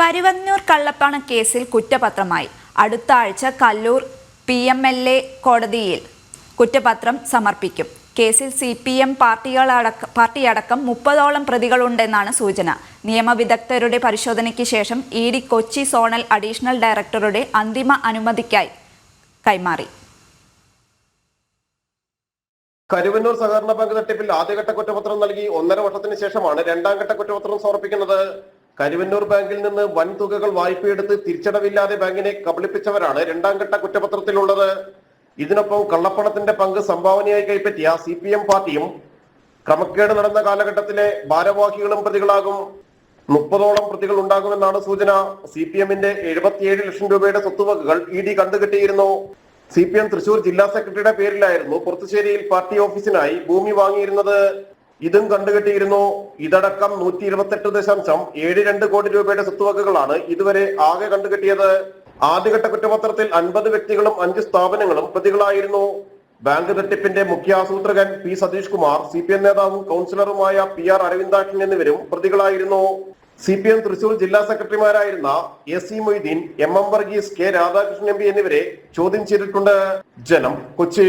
കരുവന്നൂർ കള്ളപ്പണ കേസിൽ കുറ്റപത്രമായി. അടുത്ത ആഴ്ച Kaloor P M L A കോടതിയിൽ കുറ്റപത്രം സമർപ്പിക്കും. കേസിൽ സി പി എം പാർട്ടികളടക്ക പാർട്ടിയടക്കം മുപ്പതോളം പ്രതികളുണ്ടെന്നാണ് സൂചന. നിയമവിദഗ്ധരുടെ പരിശോധനയ്ക്ക് ശേഷം E D Kochi zonal additional ഡയറക്ടറുടെ അന്തിമ അനുമതിക്കായി കൈമാറി. കരുവന്നൂർ സഹകരണ ബാങ്ക് തട്ടിപ്പിൽ ആദ്യഘട്ട കുറ്റപത്രം നൽകി ഒന്നര വർഷത്തിന് ശേഷമാണ് രണ്ടാം ഘട്ട കുറ്റപത്രം സമർപ്പിക്കുന്നത്. കരുവന്നൂർ ബാങ്കിൽ നിന്ന് വൻ തുകകൾ വായ്പയെടുത്ത് തിരിച്ചടവില്ലാതെ ബാങ്കിനെ കബളിപ്പിച്ചവരാണ് രണ്ടാം ഘട്ട കുറ്റപത്രത്തിലുള്ളത്. ഇതിനൊപ്പം കള്ളപ്പണത്തിന്റെ പങ്ക് സംഭാവനയായി കൈപ്പറ്റിയ സി പി എം പാർട്ടിയും ക്രമക്കേട് നടന്ന കാലഘട്ടത്തിലെ ഭാരവാഹികളും പ്രതികളാകും. മുപ്പതോളം പ്രതികൾ ഉണ്ടാകുമെന്നാണ് സൂചന. സി പി എമ്മിന്റെ എഴുപത്തിയേഴ് ലക്ഷം രൂപയുടെ സ്വത്തുവകകൾ ഇ ഡി കണ്ടുകെട്ടിയിരുന്നു. സി പി എം തൃശൂർ ജില്ലാ സെക്രട്ടറിയുടെ പേരിലായിരുന്നു പുറത്തുശ്ശേരിയിൽ പാർട്ടി ഓഫീസിനായി ഭൂമി വാങ്ങിയിരുന്നത്. ഇതും കണ്ടുകെട്ടിയിരുന്നു. ഇതടക്കം നൂറ്റി ഇരുപത്തെട്ട് ദശാംശം ഏഴ് രണ്ട് കോടി രൂപയുടെ സ്വത്തുവകകളാണ് ഇതുവരെ ആകെ കണ്ടുകെട്ടിയത്. ആദ്യഘട്ട കുറ്റപത്രത്തിൽ അൻപത് വ്യക്തികളും അഞ്ച് സ്ഥാപനങ്ങളും പ്രതികളായിരുന്നു. ബാങ്ക് തട്ടിപ്പിന്റെ മുഖ്യ ആസൂത്രകൻ P Sathish Kumar C P M നേതാവും കൗൺസിലറുമായ പി ആർ അരവിന്ദാക്ഷൻ എന്നിവരും പ്രതികളായിരുന്നു. സി പി എം തൃശൂർ ജില്ലാ സെക്രട്ടറിമാരായിരുന്ന A C Moideen M M Varghese K Radhakrishnan M P എന്നിവരെ ചോദ്യം ചെയ്തിട്ടുണ്ട്. ജനം കൊച്ചി.